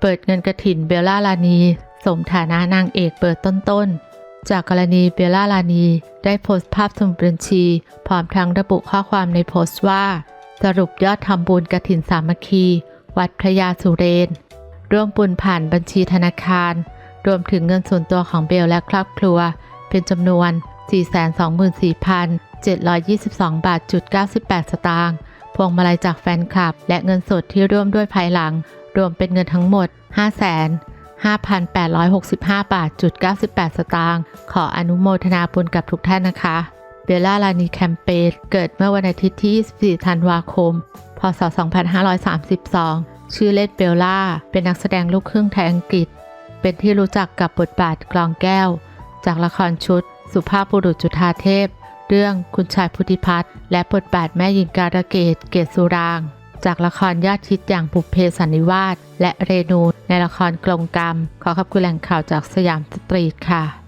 เปิดเงินกระถินเบลล่าลานีสมฐานะนางเอกเปิดต้นๆ จากกรณีเบลล่าลานีได้โพสต์ภาพสมุดบัญชี พร้อมทั้งระบุข้อความในโพสต์ว่า สรุปยอดทำบุญกระถินสามัคคี วัดพระยาสุเรน ร่วมบุญผ่านบัญชีธนาคาร รวมถึงเงินส่วนตัวของเบลและครอบครัว เป็นจำนวน 424,722 บาทจุด98 สตางค์พวงมาลัยจากแฟนคลับ และเงินสดที่ร่วมด้วยภายหลัง รวมเป็นเงินทั้งหมด5,5,865 บาทจุด98 สตางค์ ขออนุโมทนาบุญกับทุกท่านนะคะ เบลล่าลานีแคมเปญเกิดเมื่อวันอาทิตย์ที่ 24 ธันวาคม พศ 2532 ชื่อเล่นเบลล่า เป็นนักแสดงลูกครึ่งไทยอังกฤษ เป็นที่รู้จักกับบทบาทกลองแก้ว จากละครชุด สุภาพบุรุษจุฑาเทพ เรื่องคุณชายพุทธิพัฒน์และบทบาทแม่หญิงการะเกดเกศสุราง จากละครยอดฮิตอย่างบุพเพสันนิวาสและเรนูในละครกลงกรรม ขอขอบคุณแหล่งข่าวจากสยามสตรีทค่ะ